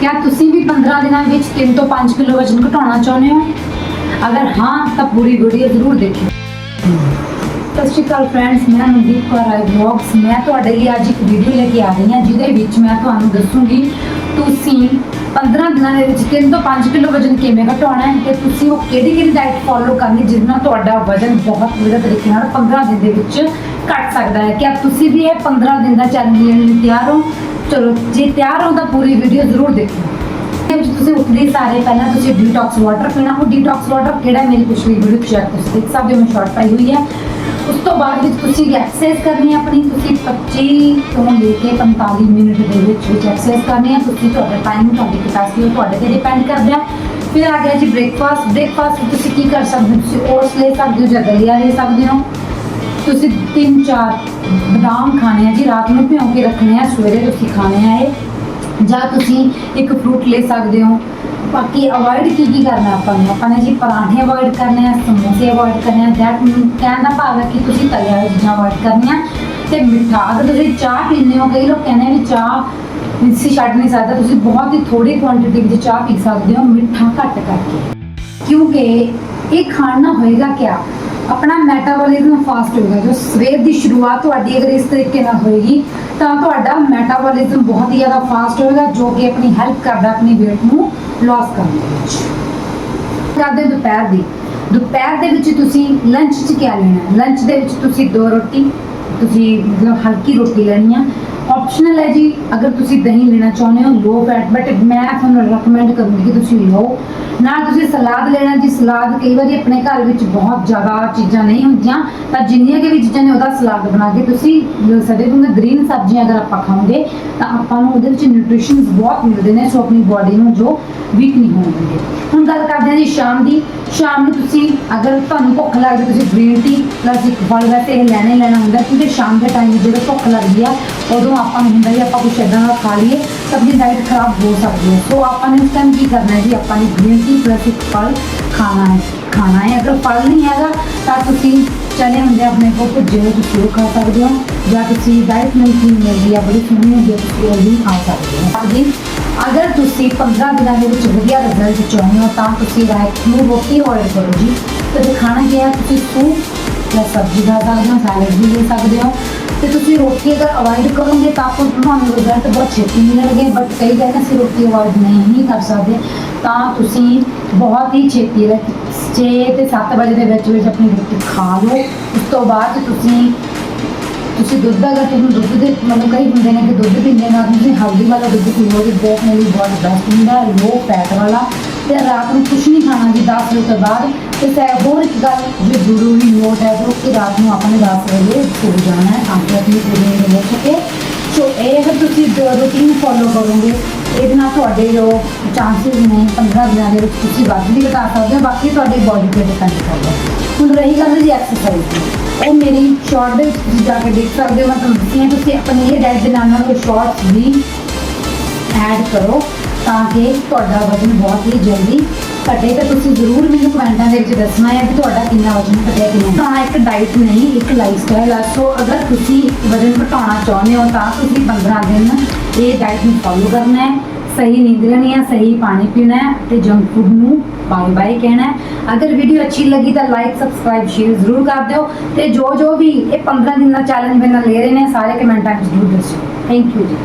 ਕਿਆ ਤੁਸੀਂ ਵੀ 15 ਦਿਨਾਂ ਵਿੱਚ 3 ਤੋਂ 5 ਕਿਲੋ ਵਜ਼ਨ ਘਟਾਉਣਾ ਚਾਹੁੰਦੇ ਹੋ ਅਗਰ ਹਾਂ ਤਾਂ ਪੂਰੀ ਵੀਡੀਓ ਜ਼ਰੂਰ ਦੇਖਿਓ ਸਤਿ ਸ਼੍ਰੀ ਅਕਾਲ ਫਰੈਂਡਸ ਮੈਂ ਮਨਦੀਪ ਕੌਰ ਰਾਏ ਵਲੌਗਸ ਮੈਂ ਤੁਹਾਡੇ ਲਈ ਅੱਜ ਇੱਕ ਵੀਡੀਓ ਲੈ ਕੇ ਆ ਰਹੀ ਹਾਂ ਜਿਹਦੇ ਵਿੱਚ ਮੈਂ ਤੁਹਾਨੂੰ ਦੱਸੂਗੀ ਤੁਸੀਂ 15 ਦਿਨਾਂ ਦੇ ਵਿੱਚ 3 ਤੋਂ 5 ਕਿਲੋ ਵਜ਼ਨ ਕਿਵੇਂ ਘਟਾਉਣਾ ਹੈ ਤੇ ਤੁਸੀਂ ਉਹ ਕਿਹੜੀ ਕਿਹੜੀ ਡਾਈਟ ਫੋਲੋ ਕਰਨੀ ਜਿਸ ਨਾਲ ਤੁਹਾਡਾ ਵਜ਼ਨ ਬਹੁਤ ਵਧੀਆ ਤਰੀਕੇ ਨਾਲ 15 ਦਿਨ ਦੇ ਵਿੱਚ ਘਟ ਸਕਦਾ ਹੈ। ਕਿਆ ਤੁਸੀਂ ਵੀ ਇਹ 15 ਦਿਨ ਦਾ ਚੈਲੰਜ ਲੈਣ ਲਈ ਤਿਆਰ ਹੋ? ਚਲੋ, ਜੇ ਤਿਆਰ ਹੋ ਤਾਂ ਪੂਰੀ ਵੀਡੀਓ ਜ਼ਰੂਰ ਦੇਖੋ ਇਹਦੇ ਵਿੱਚ ਤੁਸੀਂ ਉੱਠਦੇ ਸਾਰੇ ਪਹਿਲਾਂ ਤੁਸੀਂ ਡੀਟੌਕਸ ਵਾਟਰ ਪੀਣਾ। ਉਹ ਡੀਟੌਕਸ ਵਾਟਰ ਕਿਹੜਾ ਮੇਰੀ ਪਿਛਲੀ ਵੀਡੀਓ ਚੈੱਕ ਤੁਸੀਂ ਦੇਖ ਸਕਦੇ ਹੋ, ਮੈਂ ਸ਼ਾਰਟ ਪਾਈ ਹੋਈ ਹੈ। ਉਸ ਤੋਂ ਬਾਅਦ ਵਿੱਚ ਤੁਸੀਂ ਐਕਸਰਸਾਈਜ਼ ਕਰਨੀ ਹੈ ਆਪਣੀ, ਤੁਸੀਂ 25 ਤੋਂ ਲੈ ਕੇ 45 ਮਿੰਟ ਦੇ ਵਿੱਚ ਵਿੱਚ ਐਕਸਰਸਾਈਜ਼ ਕਰਨੀ ਹੈ ਤੁਸੀਂ ਤੁਹਾਡਾ ਟਾਈਮ ਤੁਹਾਡੀ ਕੈਪੈਸਿਟੀ ਤੁਹਾਡੇ ਤੇ ਡਿਪੈਂਡ ਕਰਦਾ ਹੈ ਫਿਰ ਆ ਗਿਆ ਜੀ ਬ੍ਰੇਕਫਾਸਟ ਬ੍ਰੇਕਫਾਸਟ ਵਿੱਚ ਤੁਸੀਂ ਕੀ ਕਰ ਸਕਦੇ ਹੋ? ਤੁਸੀਂ ਓਟਸ ਲੈ ਸਕਦੇ ਹੋ ਜਾਂ ਦਲੀਆ ਲੈ ਸਕਦੇ ਹੋ। ਤੁਸੀਂ ਤਿੰਨ ਚਾਰ ਬਦਾਮ ਖਾਣੇ ਆ ਜੀ, ਰਾਤ ਨੂੰ ਭਿਉਂ ਕੇ ਰੱਖਣੇ ਆ, ਸਵੇਰੇ ਤੁਸੀਂ ਖਾਣੇ ਆ ਇਹ। ਜਾਂ ਤੁਸੀਂ ਇੱਕ ਫਰੂਟ ਲੈ ਸਕਦੇ ਹੋ। ਬਾਕੀ ਅਵੋਇਡ ਕੀ ਕੀ ਕਰਨਾ ਆਪਾਂ ਨੇ? ਆਪਾਂ ਨੇ ਜੀ ਪਰਾਂਠੇ ਅਵੋਇਡ ਕਰਨੇ ਆ, ਸਮੋਸੇ ਅਵੋਇਡ ਕਰਨੇ ਆ ਦੈਟ ਕਹਿਣ ਦਾ ਭਾਵ ਹੈ ਕਿ ਤੁਸੀਂ ਤਲਿਆ ਹੋਇਆ ਚੀਜ਼ਾਂ ਅਵੋਇਡ ਕਰਨੀਆਂ। ਤੇ ਮਿੱਠਾ, ਅਗਰ ਤੁਸੀਂ ਚਾਹ ਪੀਂਦੇ ਹੋ, ਕਈ ਲੋਕ ਕਹਿੰਦੇ ਵੀ ਚਾਹ ਮਿੱਸੀ ਛੱਡ ਨਹੀਂ ਸਕਦਾ, ਤੁਸੀਂ ਬਹੁਤ ਹੀ ਥੋੜੀ ਕੁਆਂਟੀਟੀ ਵਿੱਚ ਚਾਹ ਪੀ ਸਕਦੇ ਹੋ, ਮਿੱਠਾ ਘੱਟ ਕਰਕੇ। ਕਿਉਂਕਿ ਇਹ ਖਾਣ ਨਾਲ ਹੋਏਗਾ ਕਿਆ? ਆਪਣਾ ਮੈਟਾਬੋਲਿਜ਼ਮ ਫਾਸਟ ਹੋਏਗਾ। ਜੋ ਸਵੇਰ ਦੀ ਸ਼ੁਰੂਆਤ ਤੁਹਾਡੀ ਅਗਰ ਇਸ ਤਰੀਕੇ ਨਾਲ ਹੋਏਗੀ, ਤਾਂ ਤੁਹਾਡਾ ਮੈਟਾਬੋਲਿਜ਼ਮ ਬਹੁਤ ਹੀ ਜ਼ਿਆਦਾ ਫਾਸਟ ਹੋਏਗਾ, ਜੋ ਕਿ ਆਪਣੀ ਹੈਲਪ ਕਰਦਾ ਆਪਣੀ weight ਨੂੰ। ਲਾਸ ਕਰਨ ਦੇ ਵਿੱਚ ਕਰਦੇ ਦੁਪਹਿਰ ਦੀ। ਦੁਪਹਿਰ ਦੇ ਵਿੱਚ ਤੁਸੀਂ ਲੰਚ 'ਚ ਕੀ ਲੈਣਾ? ਲੰਚ ਦੇ ਵਿੱਚ ਤੁਸੀਂ ਦੋ ਰੋਟੀ, ਤੁਸੀਂ ਮਤਲਬ ਹਲਕੀ ਰੋਟੀ ਲੈਣੀ ਆ। ਆਪਸ਼ਨਲ ਹੈ ਜੀ। ਅਗਰ ਤੁਸੀਂ ਦਹੀਂ ਲੈਣਾ ਚਾਹੁੰਦੇ ਹੋ ਲੋ ਫੈਟ ਬਟ ਮੈਂ ਤੁਹਾਨੂੰ ਰეკਮੈਂਡ ਕਰੂੰਗੀ ਕਿ ਤੁਸੀਂ ਲਓ। ਨਾ ਤੁਸੀਂ ਸਲਾਦ ਲੈਣਾ ਜੀ। ਸਲਾਦ ਕਈ ਵਾਰੀ ਆਪਣੇ ਘਰ ਵਿੱਚ ਬਹੁਤ ਜ਼ਿਆਦਾ ਚੀਜ਼ਾਂ ਨਹੀਂ ਹੁੰਦੀਆਂ ਤਾਂ ਜਿੰਨੀਆਂ ਕਿ ਵੀ ਚੀਜ਼ਾਂ ਨੇ ਉਹਦਾ ਸਲਾਦ ਬਣਾ ਕੇ ਤੁਸੀਂ ਲੈ ਸਕਦੇ ਹੋ ਗ੍ਰੀਨ ਸਬਜ਼ੀਆਂ ਅਗਰ ਆਪਾਂ ਖਾਵਾਂਗੇ, ਤਾਂ ਆਪਾਂ ਨੂੰ ਉਹਦੇ ਵਿੱਚ ਨਿਊਟ੍ਰੀਸ਼ਨਸ ਬਹੁਤ ਮਿਲਦੇ ਨੇ, ਸੋ ਆਪਣੀ ਬਾਡੀ ਨੂੰ ਜੋ ਵੀਕ ਨਹੀਂ ਹੋਣ ਦਿੰਦੇ। ਹੁਣ ਗੱਲ ਕਰਦੇ ਹਾਂ ਜੀ ਸ਼ਾਮ ਦੀ। ਸ਼ਾਮ ਨੂੰ ਤੁਸੀਂ ਅਗਰ ਤੁਹਾਨੂੰ ਭੁੱਖ ਲੱਗਦੀ, ਤੁਸੀਂ ਗ੍ਰੀਨ ਟੀ ਪਲੱਸ ਇੱਕ ਫਲ ਵੈਸੇ ਇਹ ਲੈਣਾ ਹੀ ਲੈਣਾ ਹੁੰਦਾ, ਕਿਉਂਕਿ ਸ਼ਾਮ ਦੇ ਟਾਈਮ ਜਦੋਂ ਭੁੱਖ ਲੱਗਦੀ ਆ, ਉਦੋਂ ਆਪਾਂ ਨੂੰ ਹੁੰਦਾ ਹੀ ਆਪਾਂ ਕੁਛ ਏਦਾਂ ਦਾ ਖਾ ਲਈਏ ਤਾਂ ਆਪਣੀ ਡਾਈਟ ਖਰਾਬ ਹੋ ਸਕਦੀ ਹੈ ਸੋ ਆਪਾਂ ਨੇ ਉਸ ਟਾਈਮ ਕੀ ਕਰਨਾ ਹੈ ਜੀ ਆਪਾਂ ਨੇ ਗ੍ਰੀਨ ਟੀ ਪਲੱਸ ਇੱਕ ਫਲ ਖਾਣਾ ਹੈ ਖਾਣਾ ਹੈ ਅਗਰ ਫਲ ਨਹੀਂ ਹੈਗਾ ਤਾਂ ਤੁਸੀਂ ਚਨੇ ਹੁੰਦੇ ਆ ਆਪਣੇ ਕੋਲ ਭੁੱਜੇ ਹੋਏ ਤੁਸੀਂ ਉਹ ਖਾ ਸਕਦੇ ਹੋ ਜਾਂ ਤੁਸੀਂ ਡਾਈਟ ਨਮਕੀਨ ਮਿਲਦੀ ਆ ਬੜੀ ਸੋਹਣੀ ਹੁੰਦੀ ਆ ਤੁਸੀਂ ਉਹ ਵੀ ਖਾ ਸਕਦੇ ਹੋ ਹਾਂਜੀ ਅਗਰ ਤੁਸੀਂ 15 ਦਿਨਾਂ ਦੇ ਵਿੱਚ ਵਧੀਆ ਰਿਜ਼ਲਟ ਚਾਹੁੰਦੇ ਹੋ ਤਾਂ ਤੁਸੀਂ ਰਾਤ ਨੂੰ ਰੋਟੀ ਅਵੋਇਡ ਕਰੋ ਜੀ ਤੇ ਖਾਣਾ ਕੀ ਹੈ ਤੁਸੀਂ ਸੂਪ ਜਾਂ ਸਬਜ਼ੀ ਖਾ ਸਕਦੇ ਹੋ ਸੈਲਡ ਵੀ ਲੈ ਸਕਦੇ ਹੋ। ਤੇ ਤੁਸੀਂ ਰੋਟੀ ਅਗਰ ਅਵੋਇਡ ਕਰੋਗੇ ਤਾਂ ਆਪਾਂ ਤੁਹਾਨੂੰ ਰਿਜ਼ਲਟ ਬਹੁਤ ਛੇਤੀ ਮਿਲਣਗੇ ਬਟ ਕਈ ਕਹਿੰਦੇ ਅਸੀਂ ਰੋਟੀ ਅਵੋਇਡ ਨਹੀਂ ਕਰ ਸਕਦੇ। ਤਾਂ ਤੁਸੀਂ ਬਹੁਤ ਹੀ ਛੇਤੀ 6 ਤੇ 7 ਵਜੇ ਦੇ ਵਿੱਚ ਵਿੱਚ ਆਪਣੀ ਰੋਟੀ ਖਾ ਲਓ। ਉਸ ਤੋਂ ਬਾਅਦ ਤੁਸੀਂ ਤੁਸੀਂ ਦੁੱਧ ਅਗਰ ਤੁਹਾਨੂੰ ਦੁੱਧ ਦੇ, ਮਤਲਬ ਕਈ ਹੁੰਦੇ ਨੇ ਕਿ ਦੁੱਧ ਪੀਂਦੇ ਨਾਲ ਤੁਸੀਂ ਹਲਦੀ ਵਾਲਾ ਦੁੱਧ ਪੀਓਗੇ ਬਹੁਤ ਮੇਰੀ ਬਹੁਤ ਬੈਸਟ ਹੁੰਦਾ ਲੋ ਫੈਟ ਵਾਲਾ। ਤੇ ਰਾਤ ਨੂੰ ਕੁਝ ਨਹੀਂ ਖਾਣਾ ਜੀ 10 ਵਜੇ ਤੋਂ ਬਾਅਦ ਇਸ ਹੈ ਹੋਰ ਇੱਕ ਗੱਲ ਜੋ ਜ਼ਰੂਰੀ ਨੋਟ ਹੈ, ਜੋ ਕਿ ਰਾਤ ਨੂੰ ਆਪਾਂ ਨੇ 10 ਵਜੇ ਸੋ ਜਾਣਾ ਹੈ, ਤਾਂ ਕਿ ਆਪਣੀ ਪੂਰੀ ਨੀਂਦ ਲੈ ਸਕੇ। ਸੋ ਇਹ ਹੈ ਤੁਸੀਂ ਰੂਟੀਨ ਫੋਲੋ ਕਰੋਗੇ, ਇਹਦੇ ਨਾਲ ਤੁਹਾਡੇ ਜੋ ਚਾਂਸਸ ਨੇ 15 ਦਿਨਾਂ ਦੇ ਵਿੱਚ ਤੁਸੀਂ ਵੱਧ ਵੀ ਘਟਾ ਸਕਦੇ ਹੋ, ਬਾਕੀ ਤੁਹਾਡੀ ਬਾਡੀ ਤੇ ਡਿਪੈਂਡ ਕਰਦਾ ਹੁਣ ਰਹੀ ਗੱਲ ਜੀ ਐਕਸਰਸਾਈਜ਼ ਦੀ। ਉਹ ਮੇਰੀ ਸ਼ਾਰਟ ਦੇ ਵਿੱਚ ਤੁਸੀਂ ਜਾ ਕੇ ਦੇਖ ਸਕਦੇ ਹੋ, ਮੈਂ ਤੁਹਾਨੂੰ ਦੱਸਿਆ ਤੁਸੀਂ ਆਪਣੀ ਇਹ ਡਾਈਟ ਦੇ ਨਾਲ ਨਾਲ ਕੋਈ ਸ਼ਾਰਟਸ ਵੀ ਐਡ ਕਰੋ, ਤਾਂ ਕਿ ਤੁਹਾਡਾ ਵਜ਼ਨ ਬਹੁਤ ਹੀ ਜਲਦੀ ਘਟੇ ਤਾਂ ਤੁਸੀਂ ਜ਼ਰੂਰ ਮੈਨੂੰ ਕਮੈਂਟਾਂ ਦੇ ਵਿੱਚ ਦੱਸਣਾ ਹੈ ਕਿ ਤੁਹਾਡਾ ਕਿੰਨਾ ਵਜ਼ਨ ਘਟਿਆ, ਕਿੰਨਾ ਤਾਂ ਇੱਕ ਡਾਈਟ ਨਹੀਂ, ਇੱਕ ਲਾਈਫ ਸਟਾਈਲ ਹੈ ਸੋ ਅਗਰ ਤੁਸੀਂ ਵਜ਼ਨ ਘਟਾਉਣਾ ਚਾਹੁੰਦੇ ਹੋ, ਤਾਂ ਤੁਸੀਂ 15 ਦਿਨ ਇਹ ਡਾਈਟ ਨੂੰ ਫੋਲੋ ਕਰਨਾ ਹੈ। ਸਹੀ ਨੀਂਦ ਲੈਣੀ ਹੈ, ਸਹੀ ਪਾਣੀ ਪੀਣਾ ਹੈ ਤੇ ਜੰਕ ਫੂਡ ਨੂੰ ਬਾਏ ਬਾਏ ਕਹਿਣਾ ਹੈ। ਅਗਰ ਵੀਡੀਓ ਅੱਛੀ ਲੱਗੀ ਤਾਂ ਲਾਈਕ ਸਬਸਕ੍ਰਾਈਬ ਸ਼ੇਅਰ ਜ਼ਰੂਰ ਕਰ ਦਿਓ ਤੇ ਜੋ ਜੋ ਵੀ ਇਹ 15 ਦਿਨ ਦਾ ਚੈਲੰਜ ਮੇਰੇ ਨਾਲ ਲੈ ਰਹੇ ਨੇ, ਸਾਰੇ ਕਮੈਂਟਾਂ ਵਿੱਚ ਜ਼ਰੂਰ ਦੱਸੋ ਥੈਂਕ ਯੂ ਜੀ।